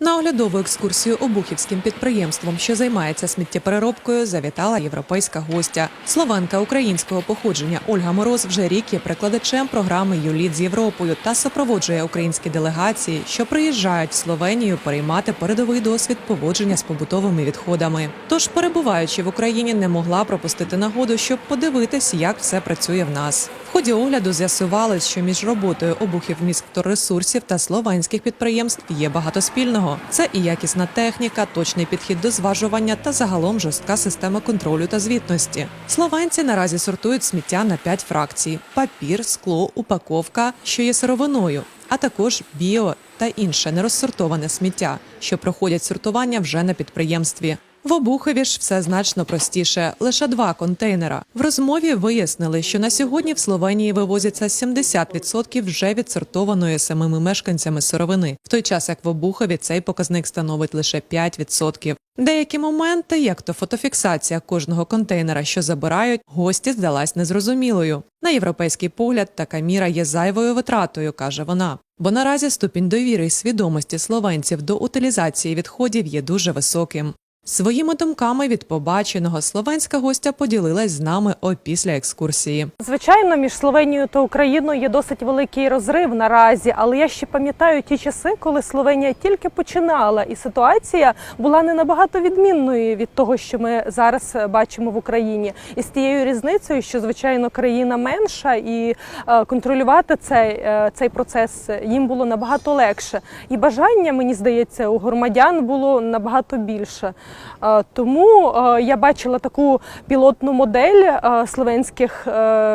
На оглядову екскурсію обухівським підприємством, що займається сміттєпереробкою, завітала європейська гостя. Словенка українського походження Ольга Мороз вже рік є прикладачем програми Юліт з Європою та супроводжує українські делегації, що приїжджають в Словенію переймати передовий досвід поводження з побутовими відходами. Тож, перебуваючи в Україні, не могла пропустити нагоду, щоб подивитись, як все працює в нас. В ході огляду з'ясувалось, що між роботою обухів міськторресурсів та словенських підприємств є багато спільного. Це і якісна техніка, точний підхід до зважування та загалом жорстка система контролю та звітності. Словенці наразі сортують сміття на п'ять фракцій: папір, скло, упаковка, що є сировиною, а також біо та інше нерозсортоване сміття, що проходять сортування вже на підприємстві. В Обухові ж все значно простіше лише два контейнера. В розмові вияснили, що на сьогодні в Словенії вивозяться 70% вже відсортованої самими мешканцями сировини, в той час як в Обухові цей показник становить лише 5%. Деякі моменти, як то фотофіксація кожного контейнера, що забирають, гості здалась незрозумілою. На європейський погляд така міра є зайвою витратою, каже вона. Бо наразі ступінь довіри і свідомості словенців до утилізації відходів є дуже високим. Своїми думками від побаченого словенська гостя поділилась з нами опісля екскурсії. Звичайно, між Словенією та Україною є досить великий розрив наразі, але я ще пам'ятаю ті часи, коли Словенія тільки починала, і ситуація була не набагато відмінною від того, що ми зараз бачимо в Україні, і з тією різницею, що звичайно країна менша, і е, контролювати цей, е, цей процес їм було набагато легше. І бажання, мені здається, у громадян було набагато більше. Е, Тому е, я бачила таку пілотну модель е, словенських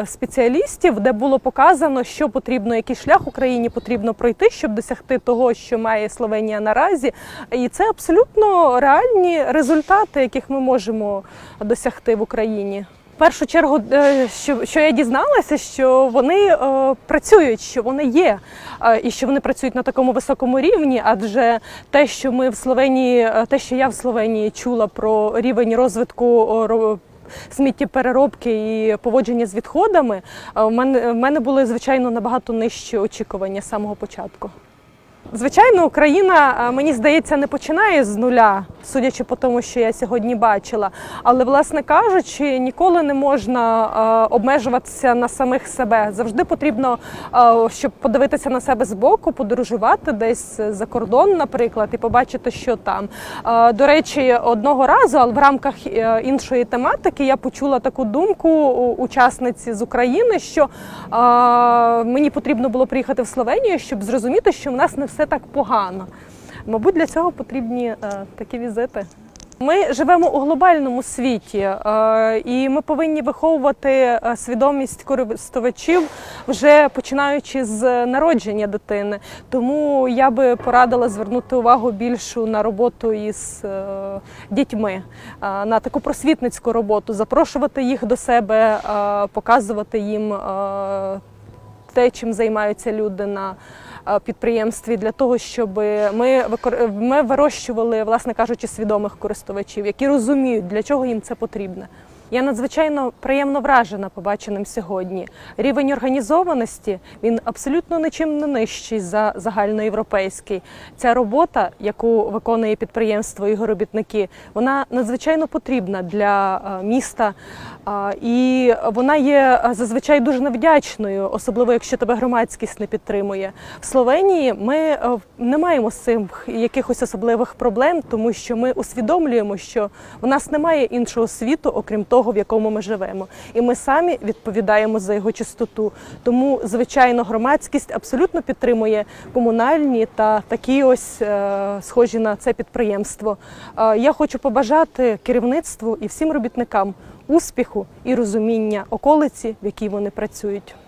спеціалістів, де було показано, що потрібно, який шлях Україні потрібно пройти, щоб досягти того, що має Словенія наразі. І це абсолютно реальні результати, яких ми можемо досягти в Україні. В першу чергу, е, що, що я дізналася, що вони е, працюють, що вони є, е, і що вони працюють на такому високому рівні. Адже те, що ми в Словенії, е, те, що я в Словенії чула про рівень розвитку сміттєпереробки і поводження з відходами, е, в мене, в мене були звичайно набагато нижчі очікування з самого початку. Звичайно, Україна, мені здається, не починає з нуля, судячи по тому, що я сьогодні бачила. Але, власне кажучи, ніколи не можна е, обмежуватися на самих себе. Завжди потрібно, е, щоб подивитися на себе збоку, подорожувати десь за кордон, наприклад, і побачити, що там. Е, До речі, одного разу, але в рамках іншої тематики, я почула таку думку учасниці з України, що мені потрібно було приїхати в Словенію, щоб зрозуміти, що в нас не все так погано. Мабуть, для цього потрібні е, такі візити. Ми живемо у глобальному світі, е, і ми повинні виховувати е, свідомість користувачів вже починаючи з народження дитини. Тому я би порадила звернути увагу більшу на роботу із дітьми, на таку просвітницьку роботу, запрошувати їх до себе, показувати їм те, чим займаються люди на е, підприємстві, для того, щоб ми ми вирощували, власне кажучи, свідомих користувачів, які розуміють, для чого їм це потрібно. Я надзвичайно приємно вражена побаченим сьогодні. Рівень організованості він абсолютно нічим не нижчий за загальноєвропейський. Ця робота, яку виконує підприємство і робітники, вона надзвичайно потрібна для е, міста, і вона є е, зазвичай дуже невдячною, особливо якщо тебе громадськість не підтримує. В Словенії ми е, не маємо з цим якихось особливих проблем, тому що ми усвідомлюємо, що у нас немає іншого світу, окрім того, в якому ми живемо, і ми самі відповідаємо за його чистоту. Тому, звичайно, громадськість абсолютно підтримує комунальні та такі ось е, схожі на це підприємство. Е, я хочу побажати керівництву і всім робітникам успіху і розуміння околиці, в якій вони працюють.